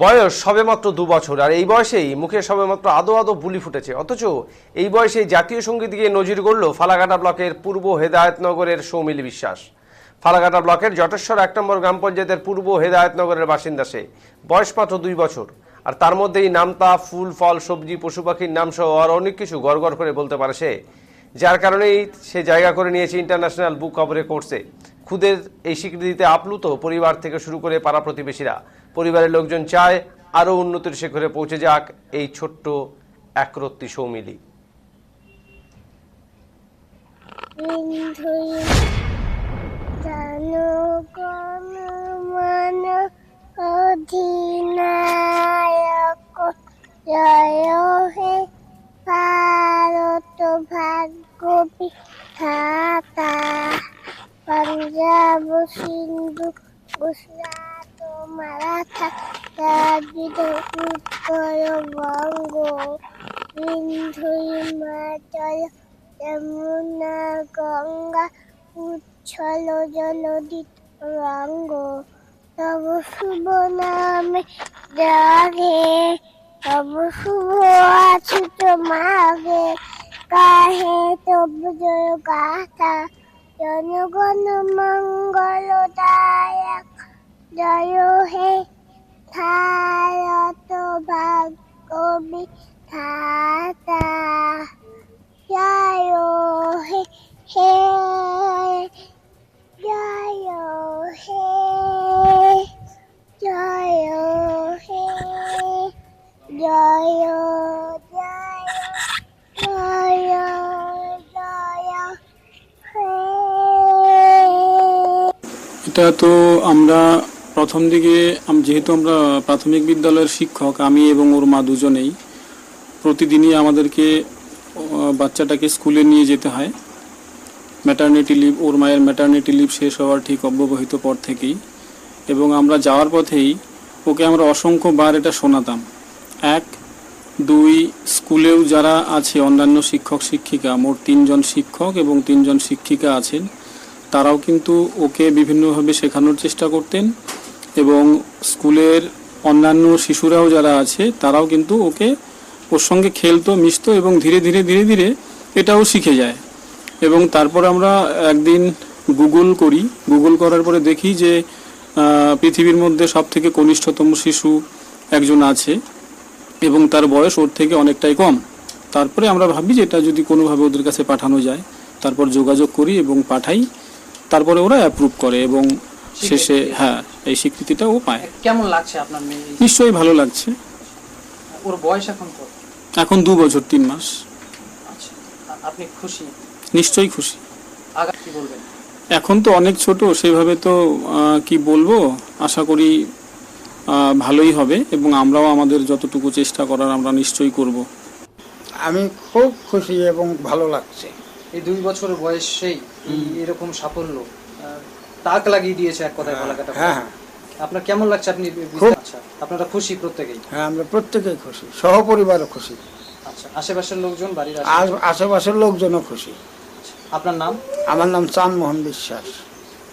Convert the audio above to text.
বয়স সবেমাত্র দু বছর, আর এই বয়সেই মুখে সবেমাত্র আদো আদো বুলি ফুটেছে। অথচ এই বয়সে জাতীয় সংগীত গিয়ে নজির গড়ল ফালাকাটা ব্লকের পূর্ব হেদায়তনগরের সৌমিল বিশ্বাস। ফালাকাটা ব্লকের জটেশ্বর এক নম্বর গ্রাম পঞ্চায়েতের পূর্ব হেদায়তনগরের বাসিন্দা সে। বয়স মাত্র দুই বছর, আর তার মধ্যেই নামতা, ফুল, ফল, সবজি, পশু পাখির নাম সহ আর অনেক কিছু গড় করে বলতে পারে সে। যার কারণেই সে জায়গা করে নিয়েছে ইন্টারন্যাশনাল বুক কভারে কোর্সে খুদের এই স্বীকৃতিতে আপ্লুত পরিবার থেকে শুরু করে পাড়া প্রতিবেশীরা। পরিবারের লোকজন চায় আরও উন্নতির শিখরে পৌঁছে যাক এই ছোট্ট একরত্তি সৌমিলি। ভাগ্য বিধাতা পাঞ্জাব সিন্ধু গুজরাট মারাঠা দ্রাবিড় উত্তর বঙ্গ বিন্ধু হিমাচল যমুনা গঙ্গা উচ্ছল জলদিত রঙ্গ তব শুভ নামে জাগে তব শুভ আছুত মাগে কাহে তব জয় গাথা 연유가는 먼 걸로 다약 자유해. 다이어트 바꾸비 এটা তো আমরা প্রথম দিকে যেহেতু আমরা প্রাথমিক বিদ্যালয়ের শিক্ষক, আমি এবং ওর মা দুজনেই, প্রতিদিনই আমাদেরকে বাচ্চাটাকে স্কুলে নিয়ে যেতে হয়। ম্যাটার্নিটি লিভ ওর মায়ের ম্যাটার্নিটি লিভ শেষ হওয়ার ঠিক অব্যবহিত পর থেকেই। এবং আমরা যাওয়ার পথেই ওকে আমরা অসংখ্যবার এটা শোনাতাম। এক, দুই, স্কুলেও যারা আছে, অন্যান্য শিক্ষক শিক্ষিকা মোট তিনজন শিক্ষক এবং তিনজন শিক্ষিকা আছেন তারাও কিন্তু ওকে বিভিন্নভাবে শেখানোর চেষ্টা করতেন এবং স্কুলের অন্যান্য শিশুরাও যারা আছে, তারাও কিন্তু ওকে ওর সঙ্গে খেলতো, মিশতো এবং ধীরে ধীরে ধীরে ধীরে এটাও শিখে যায়। এবং তারপর আমরা একদিন গুগল করি। গুগল করার পরে দেখি যে পৃথিবীর মধ্যে সব থেকে কনিষ্ঠতম শিশু একজন আছে এবং তার বয়স ওর থেকে অনেকটাই কম। তারপরে আমরা ভাবি যে এটা যদি কোনোভাবে ওদের কাছে পাঠানো যায়, তারপর যোগাযোগ করি এবং পাঠাই। তারপরে ওরা অ্যাপ্রুভ করে এবং শেষে হ্যাঁ এই স্বীকৃতিটা ও পায়। কেমন লাগছে আপনার মেয়ে? নিশ্চয়ই ভালো লাগছে। ওর বয়স এখন কত? এখন দু বছর তিন মাস। আচ্ছা আপনি খুশি? নিশ্চয়ই খুশি। আগা কি বলবেন? এখন তো অনেক ছোট সেভাবে তো কি বলব? আশা করি ভালোই হবে এবং আমরাও আমাদের যতটুকু চেষ্টা করার আমরা নিশ্চয়ই করব। আমি খুব খুশি এবং ভালো লাগছে। এই দুই বছর বয়সেই এরকম সাফল্য তাক লাগিয়ে দিয়েছে এক কথায় গলাকাটা হ্যাঁ হ্যাঁ। আপনার কেমন লাগছে আপনি বুঝতে- আচ্ছা আপনারা খুশি প্রত্যেকেই? হ্যাঁ আমরা প্রত্যেকেই খুশি সহপরিবারও খুশি। আচ্ছা আশেপাশের লোকজন বাড়ির আশেপাশের লোকজনও খুশি। আপনার নাম? আমার নাম চাঁদ মোহন বিশ্বাস।